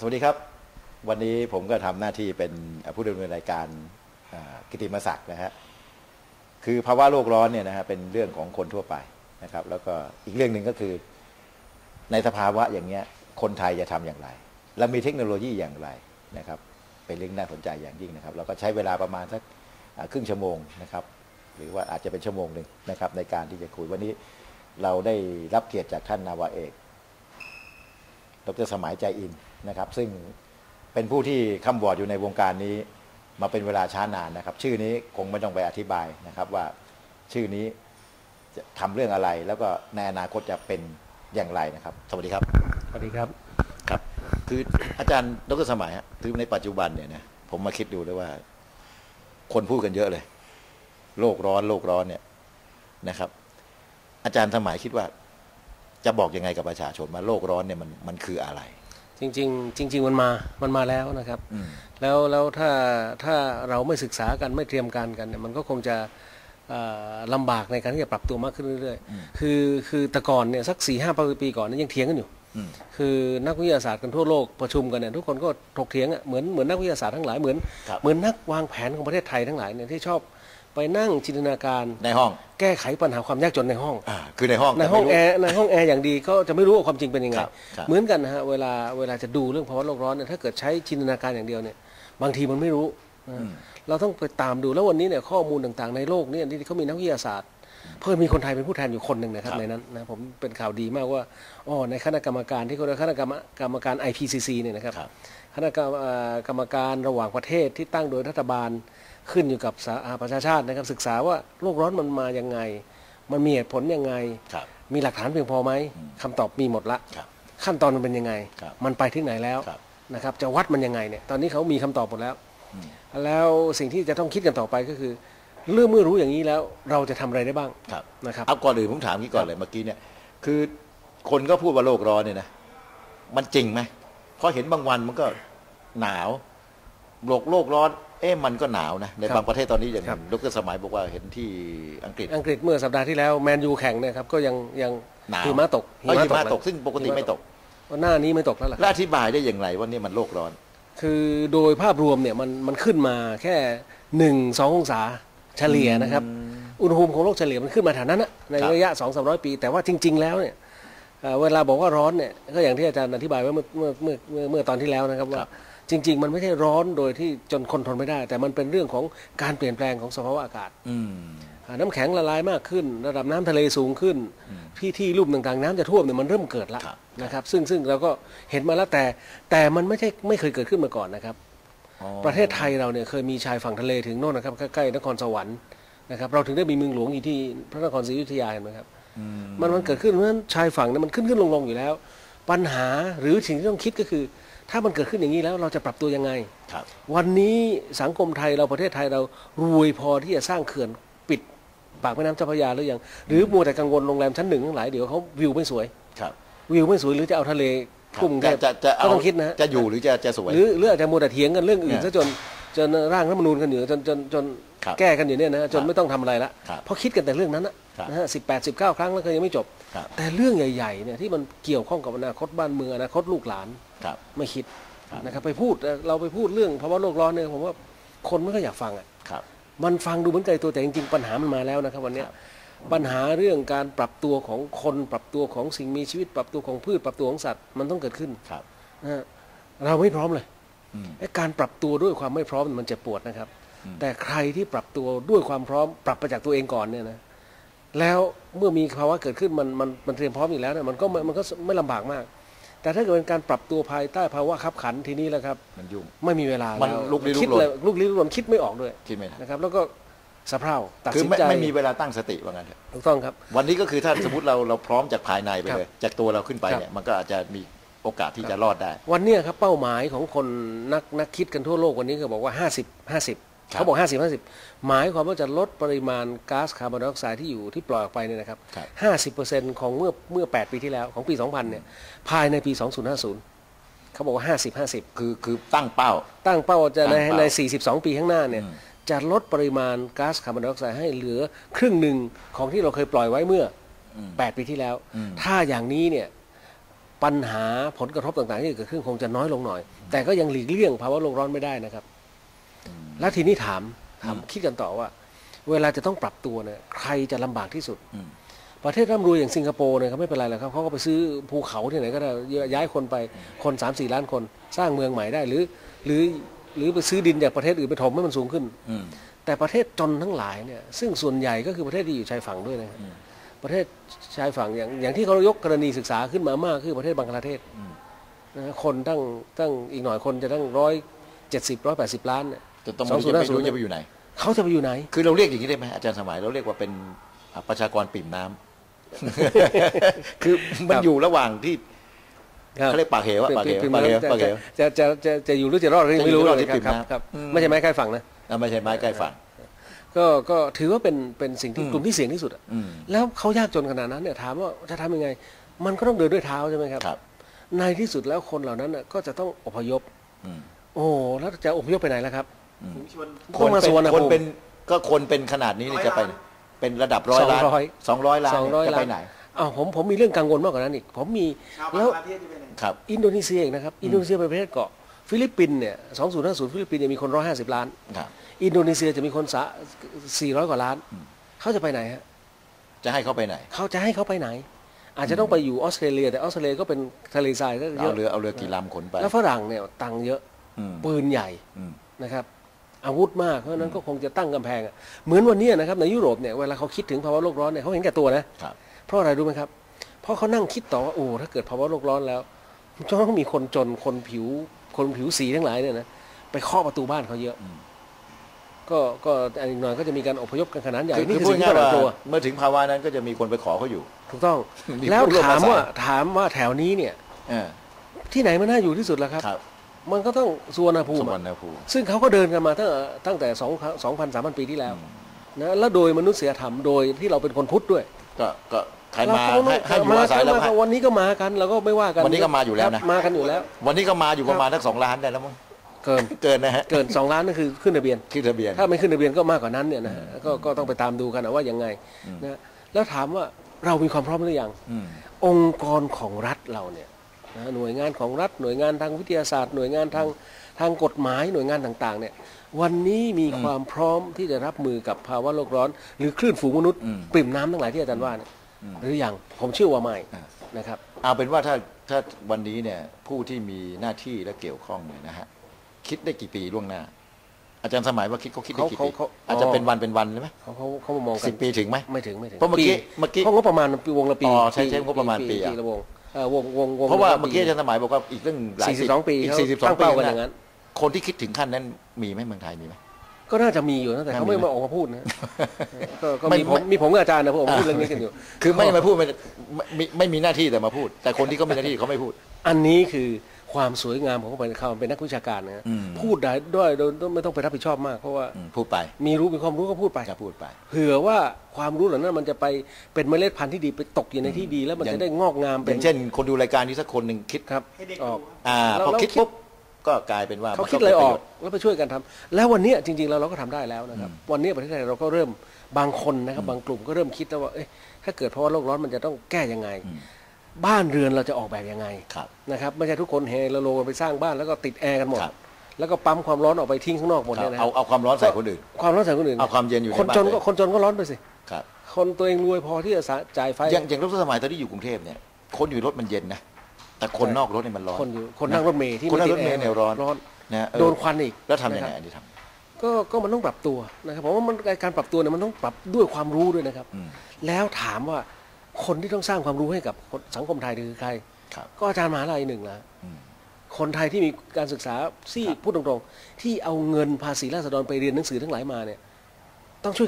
สวัสดีครับ วันนี้ผมก็ทำหน้าที่เป็นผู้ดำเนินรายการกิติมศักดิ์นะฮะคือภาวะโลกร้อนเนี่ยนะฮะเป็นเรื่องของคนทั่วไปนะครับ แล้วก็อีกเรื่องหนึ่งก็คือ ในสภาวะอย่างเงี้ยคนไทยจะทำอย่างไร และมีเทคโนโลยีอย่างไรนะครับ เป็นเรื่องน่าสนใจอย่างยิ่งนะครับ เราก็ใช้เวลาประมาณสักครึ่งชั่วโมงนะครับ หรือว่าอาจจะเป็นชั่วโมงหนึ่งนะครับ ในการที่จะคุยวันนี้เราได้รับเกียรติจากท่านนาวาเอกดรสมัยใจอิน นะครับ ซึ่งเป็นผู้ที่ค้ำวอร์ดอยู่ในวงการนี้มาเป็นเวลาช้านานนะครับ ชื่อนี้คงไม่ต้องไปอธิบายนะครับว่าชื่อนี้จะทำเรื่องอะไร แล้วก็ในอนาคตจะเป็นอย่างไรนะครับ สวัสดีครับ สวัสดีครับ ครับ คืออาจารย์ดรสมัยฮะคือในปัจจุบันเนี่ยนะผมมาคิดดูเลยว่า คนพูดกันเยอะเลย โลกร้อน โลกร้อนเนี่ยนะครับ อาจารย์สมัยคิดว่า จะบอกยังไงกับประชาชนว่าโลกร้อนเนี่ยมันมันคืออะไร จริงๆ จริง ๆ มันมามันมาแล้วนะครับอืมแล้วแล้วถ้าถ้าเราไม่ศึกษากันไม่เตรียมการกันเนี่ยมันก็คงจะเอ่อลำบากในการที่จะปรับตัวมากขึ้นเรื่อยอืมๆคือคือแต่ก่อนเนี่ยสักสี่ห้าปีก่อนเนี่ยยังเถียงกันอยู่อืมคือนักวิทยาศาสตร์กันทั่วโลกประชุมกันเนี่ยทุกคนก็ถกเถียงอะเหมือนเหมือนนักวิทยาศาสตร์ทั้งหลายเหมือนครับเหมือนนักวางแผนของประเทศไทยทั้งหลายเนี่ยที่ชอบ ไปนั่งจินตนาการในห้อง แก้ไขปัญหาความยากจนในห้องอ่าคือในห้องในห้องแต่แอไม่รู้ร์ในห้องแอร์อย่างดีก็จะไม่รู้ว่าความจริงเป็นยังไงครับครับเหมือนกันนะฮะเวลาเวลาจะดูเรื่องภาวะโลกร้อนเนี่ยถ้าเกิดใช้จินตนาการอย่างเดียวเนี่ยบางทีมันไม่รู้นะอืมเราต้องไปตามดูแล้ววันนี้เนี่ยข้อมูลต่างๆ ในโลกเนี่ยที่เขามีนักวิทยาศาสตร์ เพิ่มมีคนไทยเป็นผู้แทนอยู่คนหนึ่งนะครับครับในนั้นนะผมเป็นข่าวดีมากว่าอ๋อในคณะกรรมการที่เขาเรียกคณะกรรมกรรมการ IPCC เนี่ยนะครับครับคณะกรรมเอ่อกรรมการระหว่างประเทศที่ตั้งโดยรัฐบาลขึ้นอยู่กับสหประชาชาตินะครับศึกษาว่าโลกร้อนมันมายังไง มันมีเหตุผลยังไงครับมีหลักฐานเพียงพอไหมอืมคำตอบมีหมดละครับขั้นตอนมันเป็นยังไงครับมันไปถึงไหนแล้วครับนะครับจะวัดมันยังไงเนี่ยตอนนี้เขามีคำตอบหมดแล้วอืมแล้วสิ่งที่จะต้องคิดกันต่อไปก็คือ เรื่องเมื่อรู้อย่างนี้แล้วเราจะทำอะไรได้บ้างครับนะครับเอาก่อนอื่นผมถามกี้ก่อนเลยเมื่อกี้เนี่ย คือคนก็พูดว่าโลกร้อนเนี่ยนะมันจริงไหมเพราะเห็นบางวันมันก็หนาวโลกโลกร้อน เอ๊ะมันก็หนาวนะในครับบางประเทศตอนนี้อย่างครับดรสมัยบอกว่าเห็นที่อังกฤษ อังกฤษเมื่อสัปดาห์ที่แล้วแมนยูแข่งเนะครับก็ยังยังหนาวหิมะตกเอ้ยหิมะตกเลยซึ่งปกติไม่ตกหน้านี้ไม่ตกแล้วล่ะแล้วอธิบายได้อย่างไรว่านี่มันโลกร้อน คือโดยภาพรวมเนี่ยมันมันขึ้นมาแค่หนึ่งสององศา เฉลี่ยนะครับ อุณหภูมิของโลกเฉลี่ยมันขึ้นมาฐานนั้นนะในครับระยะ 2 3 0 0 ปี แต่ว่าจริง ๆ แล้วเนี่ยเอ่อเวลาบอกว่าร้อนเนี่ยก็อย่างที่อาจารย์อธิบายไว้เมื่อเมื่อเมื่อเมื่อเมื่อตอนที่แล้วนะครับว่าครับจริง ๆ มันไม่ใช่ร้อนโดยที่จนคนทนไม่ได้ แต่มันเป็นเรื่องของการเปลี่ยนแปลงของสภาวะอากาศอืมอ่าน้ำแข็งละลายมากขึ้น ระดับน้ำทะเลสูงขึ้นที่ที่ลุ่มต่างๆ น้ำจะท่วมเนี่ยมันเริ่มเกิดแล้วครับนะครับ ซึ่งซึ่งเราก็เห็นมาแล้วแต่แต่มันไม่ใช่ไม่เคยเกิดขึ้นมาก่อนนะครับอ๋อ ประเทศไทยเราเนี่ยเคยมีชายฝั่งทะเลถึงโน่นนะครับใกล้ๆนครสวรรค์นะครับเราถึงได้มีเมืองหลวงอยู่ที่พระนครศรีอยุธยาเห็นไหมครับอืมมันมันเกิดขึ้นเพราะฉะนั้นชายฝั่งเนี่ยมันขึ้นขึ้นลงลงอยู่แล้ว ปัญหาหรือสิ่งที่ต้องคิดก็คือ ถ้ามันเกิดขึ้นอย่างนี้แล้วเราจะปรับตัวยังไงครับวันนี้สังคมไทยเราประเทศไทยเรารวยพอที่จะสร้างเขื่อนปิดปากแม่น้ำเจ้าพระยาหรือยังหรือมัวแต่กังวลโรงแรมชั้นหนึ่งทั้งหลายเดี๋ยวเขาวิวไม่สวยครับวิวไม่สวยหรือจะเอาทะเลครับทุ่ง กรุงเทจะพจะจะก็เอาต้องคิดนะฮะจะอยู่หรือจะจะสวย หรือหรืออาจจะมัวแต่เถียงกันเรื่องอื่นเนี่ยซะจนจนร่างรัฐธรรมนูญกันอยู่จนจนจนครับแก้กันอยู่เนี่ยนะฮะจครันบไม่ต้องทำอะไรละครับเพราะคิดกันแต่เรื่องนั้นนะครับนะฮะสิบแปดสิบเก้าครั้งแล้วก็ยังไม่จบครับแต่เรื่องใหญ่ๆเนี่ยที่มันเกี่ยวข้องกับอนาคตบ้านเมืองอนาคตลูกหลานครับไม่คิดครับนะครับไปพูดเอ่อเราไปพูดเรื่องภาวะโลกร้อนเนี่ยผมว่าคนไม่ค่อยอยากฟังอะครับมันฟังดูเหมือนไกลตัวแต่จริงๆปัญหามันมาแล้วนะครับวันเนี้ยครับ ปัญหาเรื่องการปรับตัวของคนปรับตัวของสิ่งมีชีวิต ปรับตัวของพืชปรับตัวของสัตว์มันต้องเกิดขึ้นครับนะฮะเราไม่พร้อมเลยอืมไอ้การปรับตัวด้วยความไม่พร้อมมันเจ็บปวดนะครับอืมแต่ใครที่ปรับตัวด้วยความพร้อม ปรับไปจากตัวเองก่อนเนี่ยนะแล้วเมื่อมีภาวะเกิดขึ้นมันมันมันเตรียมพร้อมอยู่แล้วเนี่ยมันก็ไม่มันก็ไม่ลำบากมาก แต่ถ้าเกิดเป็นการปรับตัวภายใต้ภาวะขับขันทีนี้แหละครับ มันยุ่งไม่มีเวลามันแล้วลุกลี้ลุกคิดลนเลยลุกลี้ลุกลนคิดไม่ออกด้วยคิดไม่ได้นะครับ แล้วก็ สะเพร่าตัดคือสินไม่ใจไม่มีเวลาตั้งสติว่างั้นเถอะถูกต้องครับ วันนี้ก็คือถ้าสมมติเราเราพร้อมจากภายในไปครับเลย จากตัวเราขึ้นไปครับเนี่ยมันก็อาจจะมีโอกาสที่จะรอดได้ วันเนี้ยครับเป้าหมายของคนนักนักคิดกันทั่วโลกวันนี้ก็บอกว่า 50 50ครับเขาบอก 50 50 หมายความว่าจะลดปริมาณก๊าซคาร์บอนไดออกไซด์ที่อยู่ที่ปล่อยออกไปเนี่ยนะครับ ครับ 50%ของเมื่อเมื่อ 8 ปีที่แล้วของปี 2000 เนี่ยภายในปี 2050 เขาบอกว่า 50 50 คือคือตั้งเป้า ตั้งเป้าจะในตั้งเป้าใน 42 ปีข้างหน้าเนี่ย อืม จะลดปริมาณก๊าซคาร์บอนไดออกไซด์ให้เหลือครึ่งหนึ่งของที่เราเคยปล่อยไว้เมื่ออืม8ปีที่แล้วอืมถ้าอย่างนี้เนี่ยปัญหาผลกระทบต่างๆที่เกิดขึ้นคงจะน้อยลงหน่อย แต่ก็ยังหลีกเลี่ยงภาวะโลกร้อนไม่ได้นะครับ แล้วทีนี้ถามถามอืมคิดกันต่อว่า เวลาจะต้องปรับตัวเนี่ยใครจะลำบากที่สุดอืมประเทศร่ำรวยอย่างสิงคโปร์เนี่ยเขาไม่เป็นไรหรอกครับเขาก็ไปซื้อภูเขาที่ไหนก็ได้ย้ายคนไปคน3ามสี่ล้านคนสร้างเมืองใหม่ได้หรือ หรือ หรือไปซื้อดินจากประเทศอื่นไปถมให้มันสูงขึ้นอืมแต่ประเทศจนทั้งหลายเนี่ยซึ่งส่วนใหญ่ก็คือประเทศที่อยู่ชายฝั่งด้วยนะครับอืมประเทศชายฝั่งอย่างอย่างที่เขายกกรณีศึกษาขึ้นมามากคือประเทศบังกลาเทศอืมนะคนตั้งตั้งอีกหน่อยคนจะตั้งร้อยเจ็ดสิบร้อยแปดสิบล้านเนี่ยจะต้องสองศูนย์จะห้าไปศูดูนย์จะไปอยู่ไหน เขาจะไปอยู่ไหน คือเราเรียกอย่างนี้ได้ไหมอาจารย์สมัยเราเรียกว่าเป็นอะประชากรปิ่มน้ำคือมันครับอยู่ระหว่างที่ครับ เขาเรียกปากเหวอะปากเหวเป็นปากเหวจะปากเหวจะจะจะจะอยู่หรือจะรอดก็ยังไม่รู้จะอยู่เลรอดยที่ครับปิ่มน้ำครับอืมไม่ใช่ไม้ใกล้ฝั่งนะอะไม่ใช่ไม้ใกล้ฝั่งก็ก็ถือว่าเป็นเป็นสิ่งที่อืมกลุ่มที่เสี่ยงที่สุดอะอืมแล้วเขายากจนขนาดนั้นเนี่ยถามว่าจะทำยังไง มันก็ต้องเดินด้วยเท้าใช่ไหมครับครับในที่สุดแล้วคนเหล่านั้นน่ะก็จะต้องอพยพอืมโอ้แล้วจะอพยพไปไหนล่ะครับอืมผมชวนต้องมาเป็สุวรรณคนภูมิเป็นก็คนเป็นขนาดนี้นี่ร้อยจะไปล้านเป็นระดับร้อยล้านสองร้อยสองร้อยล้านสองร้อยจะล้าไปนไหน อ้าวผมผมมีเรื่องกังวลมากกว่านั้นอีก ผมมีชาวแล้บังวกลาเทศจะไปไหนครับ อินโดนีเซียเองนะครับ อินโดนีเซียเป็นประเทศเกาะ ฟิลิปปินส์เนี่ย2050ฟิลิปปินส์เนี่ยมีคน150ล้าน ครับ อินโดนีเซียจะมีคนสะ400กว่าล้าน เขาจะไปไหนฮะ จะให้เขาไปไหน เขาจะให้เขาไปไหน อาจจะต้องไปอยู่ออสเตรเลีย แต่ออสเตรเลียก็เป็นทะเลทรายก็เยเอาอะเรือเอาเรือกี่ลำขนไปแล้วฝรั่งเนี่ยตังค์เยอะ อืมปืนใหญ่อืม นะครับ อาวุธมากเพราะฉะนั้นก็คงจะตั้งกำแพงอะเหมือนวันเนี้ยนะครับในยุโรปเนี่ยเวลาเขาคิดถึงภาวะโลกร้อนเนี่ยเขาเห็นแก่ตัวนะครับ เพราะอะไรรู้ไหมครับ เพราะเขานั่งคิดต่อว่าโอ้ถ้าเกิดภาวะโลกร้อนแล้วจะต้องมีคนจนคนผิว คนผิวสีทั้งหลายเนี่ยนะไปเคาะประตูบ้านเขาเยอะอืมก็ก็อีกหน่อยก็จะมีการอพยพกันขนาดใหญ่คือนี่คือคือพูดสิ่งที่ง่ายน่าๆกลัวว่าเมื่อถึงภาวะนั้นก็จะมีคนไปขอเขาอยู่ ถูกต้องมีแล้วผู้ร่วมถามอาศัยว่าถามว่าแถวนี้เนี่ยเออที่ไหนมันน่าอยู่ที่สุดล่ะครับครับมันก็ต้องสุวรรณภูสมิวรอะรณภูมิซึ่งเขาก็เดินกันมาตั้งแต่ตั้งแต่สองสองพันสามพันปีที่แล้วอืมนะแล้วโดยมนุษยธรรมโดยที่เราเป็นคนพุทธด้วย ก็ก็ ใครมาเก็ให้ให้อยู่อาศัยแล้วมาให้วันนี้ก็มากันเราก็ไม่ว่ากันวันนี้ก็มาอยู่แล้วนะครับมากันอยู่แล้ว วันนี้ก็มาอยู่ประมาณทั้งสองล้านได้แล้วมั้งเกินเกินนะฮะเกินสองล้านนั่นคือขึ้นทะเบียนคิดทะเบียน ถ้าไม่ขึ้นทะเบียนก็มากกว่านั้นเนี่ยนะฮะก็ก็ต้องไปตามดูกันนะว่ายังไงอืมนะแล้วถามว่าเรามีความพร้อมหรือยังอืมองค์กรของรัฐเราเนี่ยนะหน่วยงานของรัฐหน่วยงานทางวิทยาศาสตร์ หน่วยงานทางทางกฎหมายหน่วยงานต่างๆ เนี่ย วันนี้มีความพร้อมที่จะรับมือกับภาวะโลกร้อน หรือคลื่นฝูงมนุษย์อืมปริ่มน้ำทั้งหลายที่อาจารย์ว่าเนี่ยอืม หรือยังผมเชื่อว่าไม่อ่านะครับ เอาเป็นว่าถ้าถ้าวันนี้เนี่ยผู้ที่มีหน้าที่และเกี่ยวข้องเนี่ยนะฮะคิดได้กี่ปีล่วงหน้า อาจารย์สมัยว่าคิดเขาคิดได้กี่ปีเขาเขาอาจจะเป็นวันเป็นวันเลยไหมเขาเขาเขามามองกัสินบปีถึงไหม ไม่ถึงไม่ถึงเพราะเมื่อกี้ปีเมื่อกี้เพราะงบประมาณปีวงละปีอ๋อใช้ใช้งบประมาณปีอะ ละวงเอ่อวงวงวงเพราะว่าละเมื่อกี้อาจารย์สมัยบอกว่าอีกเรื่องหลาย42ปีอีกเขาสี่สิบสองตั้งปีเป้ากันอนะย่างนั้น คนที่คิดถึงขั้นนั้นมีไหมเมืองไทยมีไหม ก็น่าจะมีอยู่นะแต่เขาน่ามีไม่มาออกมาพูดนะก็ก็ไม่มีผมไม่มีผมกับอาจารย์นะผมพูดเรื่องนี้กันอยู่ คือไม่มาพูดไม่ไม่ไม่ไม่มีหน้าที่แต่มาพูด แต่คนที่เขามีหน้าที่เขาไม่พูด อันนี้คือความสวยงามของความเป็นความเป็นนักวิชาการนะฮะอืมพูดได้ด้วยโดยไม่ต้องไปรับผิดชอบมาก เพราะว่าอืมพูดไป มีรู้มีความรู้ก็พูดไปจะพูดไปเผื่อว่าความรู้เหล่านั้นมันจะไปเป็นเมล็ดพันธุ์ที่ดีไปตกอยู่ในที่ดี แล้วมันอย่างจะได้งอกงามอเป็นย่างเช่น คนดูรายการนี้สักคนหนึ่งคิดครับให้เด็กอดูอกอ่าแล้วพอแล้วคิดคิดปุ๊บ ก็กลายเป็นว่าเขามันคิดอะไรออกป็นปะโยชน์แล้วไปช่วยกันทำแล้ววันเนี้ยจริงๆเราเราก็ทำได้แล้วนะครับ วันเนี้ยประเทศไทยเราก็เริ่มบางคนนะครับ บางกลุ่มก็เริ่มคิดแล้วว่าเอ๊ะถ้าเกิดภาวะโลกร้อนมันจะต้องแก้ยังไงอืมบ้านเรือนเราจะออกแบบยังไงครับนะครับไม่ใช่ทุกคนเฮโลโลกันไปสร้างบ้านแล้วก็ติดแอร์กันหมดครับแล้วก็ปั๊มความร้อนออกไปทิ้งข้างนอกหมดครับเนี่ยนะเอาเอาความร้อนใส่คนอื่น ความร้อนใส่คนอื่นเอาความเย็นอยู่ในคนจนบ้านก็ตัวเองคนจนก็ร้อนไปสิครับคนตัวเองรวยพอที่จะจ่ายไฟอย่างอย่างรถสมัยตอนที่อยู่กรุงเทพเนี่ยคนอยู่รถมันเย็นนะ แต่คนนอกรถเนี่ยมันร้อนคนอยู่คนนั่งรถเมล์ที่คนนั่งไติรดถเมล์เนี่ยร้อนร้อนนะฮะเออโดนควันอีกแล้วทำยังไงนะครับอันนี้ทก็ก็มันต้องปรับตัวนะครับผมว่ามันการปรับตัวเนี่ยมันต้องปรับด้วยความรู้ด้วยนะครับำอืมแล้วถามว่าคนที่ต้องสร้างความรู้ให้กับคนสังคมไทยคือใครครับก็อาจารย์มหาลัยหนึ่งนะอืมคนไทยที่มีการศึกษาที่ครับพูดตรงๆ ที่เอาเงินภาษีราษฎรไปเรียนหนังสือทั้งหลายมาเนี่ยต้องช่วยกัน